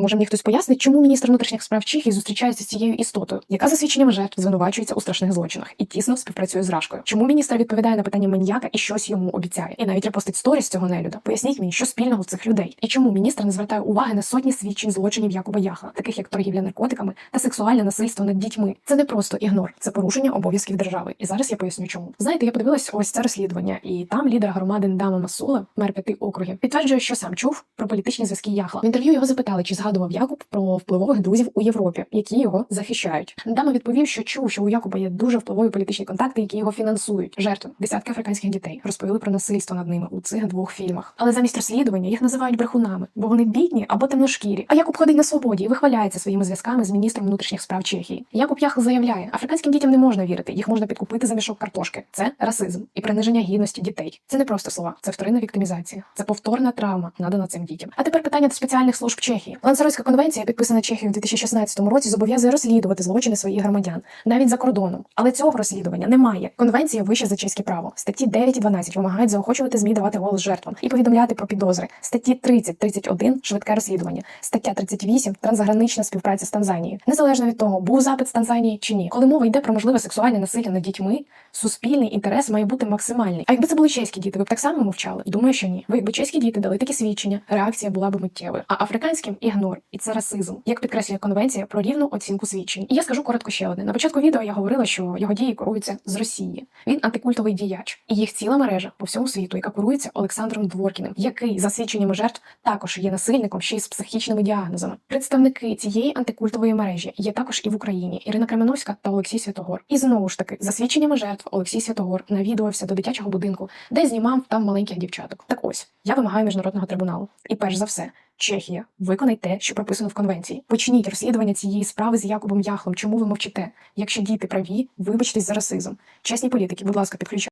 Може мені хтось пояснить, чому міністр внутрішніх справ Чехії зустрічається з цією істотою, яка за свідченнями жертв звинувачується у страшних злочинах і тісно співпрацює з Рашкою? Чому міністр відповідає на питання маньяка і щось йому обіцяє? І навіть репостить сторіс цього нелюда. Поясніть мені, що спільного в цих людей, і чому міністр не звертає уваги на сотні свідчень злочинів Якуба Яхла, таких як торгівля наркотиками та сексуальне насильство над дітьми. Це не просто ігнор, це порушення обов'язків держави. І зараз я поясню, чому. Знаєте, я подивилась ось це розслідування, і там лідер громади Дама Масула, мер п'яти округів, підтверджує, що сам чув про політичні зв'язки Яхла. В інтерв'ю його запитали, чи згадував Якуб про впливових друзів у Європі, які його захищають. Дама відповів, що чув, що у Якуба є дуже впливові політичні контакти, які його фінансують. Жертви десятки африканських дітей розповіли про насильство над ними у цих двох фільмах. Але замість розслідування їх називають брехунами, бо вони бідні або темношкірі. А Якуб ходить на свободі і вихваляється своїми зв'язками з міністром внутрішніх справ Чехії. Якуб Яхл заявляє, африканським дітям не можна вірити, їх можна підкупити за мішок картошки. Це расизм і приниження гідності дітей. Це не просто слова, це вторинна віктимізація, це повторна травма, надана цим дітям. А тепер питання до спеціальних служб Чехії. Лансаройська конвенція, підписана Чехією у 2016 році, зобов'язує розслідувати злочини своїх громадян навіть за кордоном. Але цього розслідування немає. Конвенція вища за чеське право. Статті 9 і 12 вимагають заохочувати змі давати голос жертвам і повідомляти про підозри. Статті 30, 31 швидке розслідування. Стаття 38 трансгранична співпраця з Танзанією. Незалежно від того, був запит з Танзанії чи ні. Коли мова йде про можливе сексуальне насилля над дітьми, суспільний інтерес має бути максимальний. А якби це були чеські діти, ви б так само мовчали? Думаю, що ні. Ви якби чеські діти дали такі свідчення, реакція була б миттєвою. А африканським ігнор, і це расизм, як підкреслює конвенція про рівну оцінку свідчень. І я скажу коротко ще одне. На початку відео я говорила, що його дії керуються з Росії. Він антикультовий діяч, і їх ціла мережа по всьому світу, яка керується Олександром Дворкіним, який за свідченнями жертв також є насильником ще й з психічними діагнозами. Представники цієї антикультової мережі є також і в Україні Ірина Кременовська та Олексій Святогор. І знову ж таки, за свідченнями жертв Олексій Святогор навідувався до дитячого будинку, де знімав там маленьких дівчаток. Так ось я вимагаю міжнародного трибуналу. І перш за все. Чехія, виконай те, що прописано в конвенції. Почніть розслідування цієї справи з Якубом Яхлом. Чому ви мовчите? Якщо діти праві, вибачтесь за расизм. Чесні політики, будь ласка, підключайте.